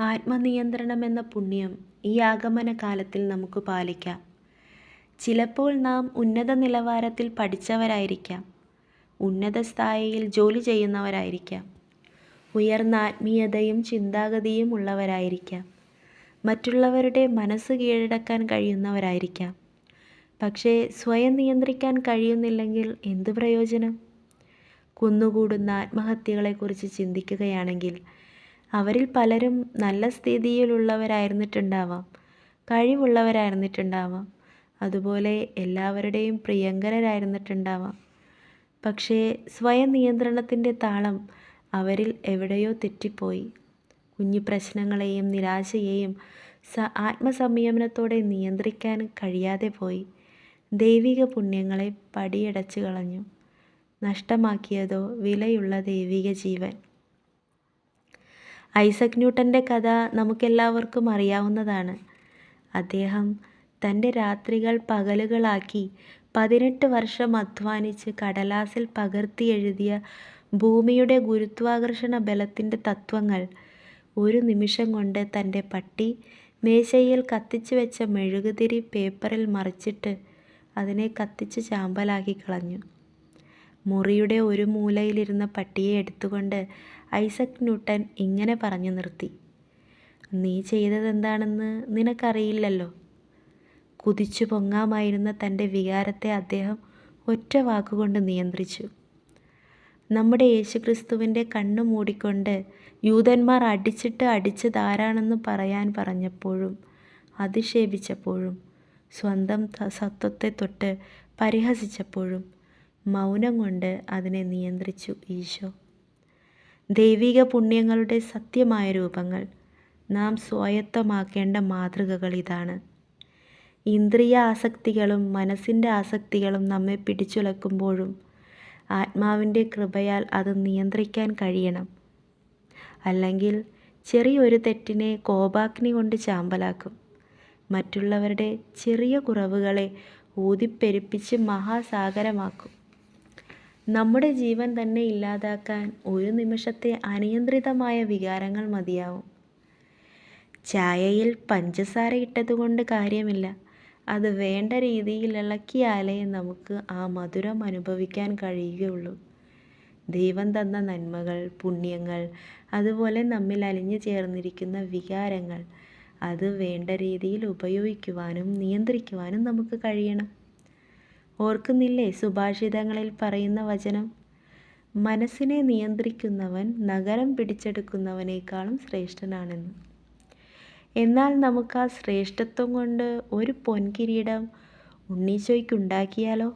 ആത്മനിയന്ത്രണം എന്ന പുണ്യം ഈ ആഗമന കാലത്തിൽ നമുക്ക് പാലിക്കാം. ചിലപ്പോൾ നാം ഉന്നത നിലവാരത്തിൽ പഠിച്ചവരായിരിക്കാം. ഉന്നത സ്ഥായിയിൽ ജോലി ചെയ്യുന്നവരായിരിക്കാം. ഉയർന്ന ആത്മീയതയും ചിന്താഗതിയും ഉള്ളവരായിരിക്കാം. മറ്റുള്ളവരുടെ മനസ്സ് കീഴടക്കാൻ കഴിയുന്നവരായിരിക്കാം. പക്ഷേ സ്വയം നിയന്ത്രിക്കാൻ കഴിയുന്നില്ലെങ്കിൽ എന്തു പ്രയോജനം? കുന്നുകൂടുന്ന ആത്മഹത്യകളെക്കുറിച്ച് ചിന്തിക്കുകയാണെങ്കിൽ അവരിൽ പലരും നല്ല സ്ഥിതിയിലുള്ളവരായിരുന്നിട്ടുണ്ടാവാം കഴിവുള്ളവരായിരുന്നിട്ടുണ്ടാവാം. അതുപോലെ എല്ലാവരുടെയും പ്രിയങ്കരരായിരുന്നിട്ടുണ്ടാവാം. പക്ഷേ സ്വയം നിയന്ത്രണത്തിന്റെ താളം അവരിൽ എവിടെയോ തെറ്റിപ്പോയി. കുഞ്ഞു പ്രശ്നങ്ങളെയും നിരാശയെയും സ ആത്മസംയമനത്തോടെ നിയന്ത്രിക്കാൻ കഴിയാതെ പോയി. ദൈവിക പുണ്യങ്ങളെ പടിയടച്ചു കളഞ്ഞു. നഷ്ടമാക്കിയതോ വിലയുള്ള ദൈവിക ജീവൻ. ഐസക് ന്യൂട്ടന്റെ കഥ നമുക്കെല്ലാവർക്കും അറിയാവുന്നതാണ്. അദ്ദേഹം തന്റെ രാത്രികൾ പകലുകളാക്കി പതിനെട്ട് വർഷം അധ്വാനിച്ച് കടലാസിൽ പകർത്തി എഴുതിയ ഭൂമിയുടെ ഗുരുത്വാകർഷണ ബലത്തിന്റെ തത്വങ്ങൾ. ഒരു നിമിഷം കൊണ്ട് തന്റെ പട്ടി മേശയിൽ കത്തിച്ചു വെച്ച മെഴുകുതിരി പേപ്പറിൽ മറിച്ചിട്ട് അതിനെ കത്തിച്ച് ചാമ്പലാക്കി കളഞ്ഞു. മുറിയുടെ ഒരു മൂലയിലിരുന്ന പട്ടിയെ എടുത്തുകൊണ്ട് ഐസക് ന്യൂട്ടൻ ഇങ്ങനെ പറഞ്ഞു നിർത്തി. നീ ചെയ്തതെന്താണെന്ന് നിനക്കറിയില്ലല്ലോ. കുതിച്ചു പൊങ്ങാമായിരുന്ന തന്റെ വികാരത്തെ അദ്ദേഹം ഒറ്റ വാക്കുകൊണ്ട് നിയന്ത്രിച്ചു. നമ്മുടെ യേശുക്രിസ്തുവിന്റെ കണ്ണു മൂടിക്കൊണ്ട് യൂതന്മാർ അടിച്ചിട്ട് അടിച്ചതാരാണെന്ന് പറയാൻ പറഞ്ഞപ്പോഴും അധിക്ഷേപിച്ചപ്പോഴും സ്വന്തം സത്വത്തെ തൊട്ട് പരിഹസിച്ചപ്പോഴും മൗനം കൊണ്ട് അതിനെ നിയന്ത്രിച്ചു ഈശോ. ദൈവിക പുണ്യങ്ങളുടെ സത്യമായ രൂപങ്ങൾ നാം സ്വായത്തമാക്കേണ്ട മാതൃകകൾ ഇതാണ്. ഇന്ദ്രിയ ആസക്തികളും മനസ്സിന്റെ ആസക്തികളും നമ്മെ പിടിച്ചുലക്കുമ്പോഴും ആത്മാവിന്റെ കൃപയാൽ അത് നിയന്ത്രിക്കാൻ കഴിയണം. അല്ലെങ്കിൽ ചെറിയൊരു തെറ്റിനെ കോപാഗ്നി കൊണ്ട് ചാമ്പലാക്കും. മറ്റുള്ളവരുടെ ചെറിയ കുറവുകളെ ഊതിപ്പെരുപ്പിച്ച് മഹാസാഗരമാക്കും. നമ്മുടെ ജീവൻ തന്നെ ഇല്ലാതാക്കാൻ ഒരു നിമിഷത്തെ അനിയന്ത്രിതമായ വികാരങ്ങൾ മതിയാവും. ചായയിൽ പഞ്ചസാര ഇട്ടതുകൊണ്ട് കാര്യമില്ല. അത് വേണ്ട രീതിയിൽ ഇളക്കിയാലേ നമുക്ക് ആ മധുരം അനുഭവിക്കാൻ കഴിയുകയുള്ളൂ. ദൈവം തന്ന നന്മകൾ പുണ്യങ്ങൾ അതുപോലെ നമ്മിൽ അലിഞ്ഞു ചേർന്നിരിക്കുന്ന വികാരങ്ങൾ അത് വേണ്ട രീതിയിൽ ഉപയോഗിക്കുവാനും നിയന്ത്രിക്കുവാനും നമുക്ക് കഴിയണം. ഓർക്കുന്നില്ലേ സുഭാഷിതങ്ങളിൽ പറയുന്ന വചനം? മനസ്സിനെ നിയന്ത്രിക്കുന്നവൻ നഗരം പിടിച്ചെടുക്കുന്നവനേക്കാളും ശ്രേഷ്ഠനാണെന്ന്. എന്നാൽ നമുക്ക് ആ ശ്രേഷ്ഠത്വം കൊണ്ട് ഒരു പൊൻകിരീടം ഉണ്ണീശോയ്ക്കുണ്ടാക്കിയാലോ